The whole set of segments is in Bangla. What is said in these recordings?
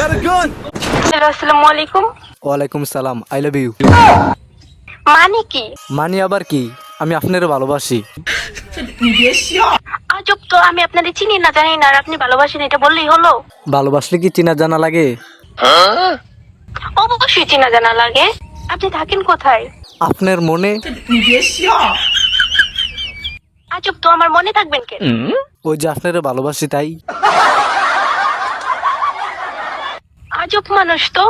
আসসালামু আলাইকুম। ওয়ালাইকুম সালাম আই লাভ ইউ মানে কি? মানি আবার কি? আমি আপনার ভালোবাসি। আজব তো আমি আপনাদের চিনি না জানি না আর আপনি ভালোবাসেন এটা বললেই হলো। ভালোবাসলে কি চিনা জানা লাগে? অবশ্যই চিনা জানা লাগে। আপনি থাকেন কোথায়? আপনার মনে? আজব তো আমার মনে থাকবেন কেন? ওই যে আপনার ভালোবাসি তাই। আজব মানুষ তো।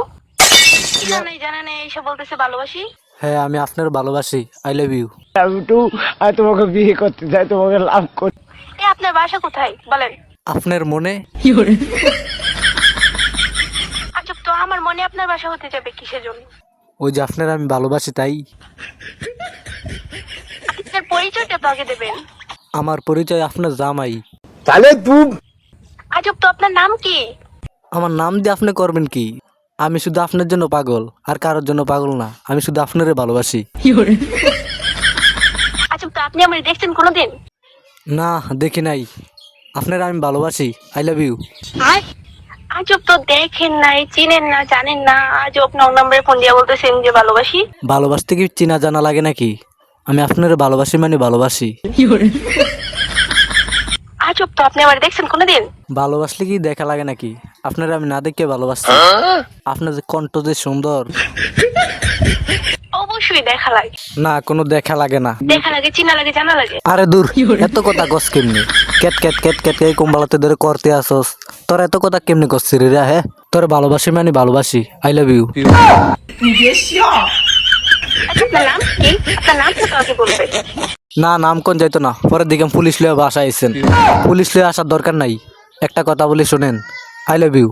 জানা জানা এইসব বলতেছে ভালোবাসি। হ্যাঁ আমি আপনার ভালোবাসি। আই লাভ ইউ আমি তো আমি তোমাকে বিয়ে করতে চাই তোমাকে লাভ করতে এ আপনার বাসা কোথায়? বলেন। আপনার মনে? আজব তো আমার মনে আপনার বাসা হতে যাবে কিসের জন্য? ওই যে আপনার আমি ভালোবাসি তাই? আপনার পরিচয়টা তো আগে দেবেন। আমার পরিচয় আপনার জামাই। তাহলে তুই আজব তো আপনার নাম কি? আমার নাম দিয়ে আপনি করবেন কি? আমি শুধু আপনার জন্য পাগল আর কারোর জন্য পাগল না আমি শুধু আপনারে ভালোবাসি। তো আপনি আমার দেখছেন কোনোদিন? না দেখি নাই। আপনার আমি ভালোবাসি আই লাভ ইউ আজব তো দেখেন নাই চিনেন না জানেন না আজব নং নম্বরে ফোন দিয়ে বলতেছেন যে ভালোবাসি। ভালোবাসতে কি চিনা জানা লাগে নাকি? আমি আপনার ভালোবাসি মানে ভালোবাসি। আজব তো আপনি আমার দেখছেন কোনোদিন? ভালোবাসলে কি দেখা লাগে নাকি? আপনার আমি না দেখে ভালোবাসি আপনার যে কণ্ঠ যে সুন্দর। অবশ্যই দেখা লাগে। না কোনো দেখা লাগে না। দেখা লাগে চিনা লাগে জানা লাগে। আরে দূর এত কথা কস কেমনি? কেট কেট কেট কেট কেট কুম্বালাতে ধরে করতে আসস। তোর এত কথা কেমনি করছিস রে হ্যাঁ? তোর ভালোবাসি মানে ভালোবাসি। আই লাভ ইউ না নাম কোন যাইতো না। পরের দিকে পুলিশ লিয়ে বাসা আইসেন পুলিশ লিয়ে আসার দরকার নাই। একটা কথা বলি শোনেন। I love you.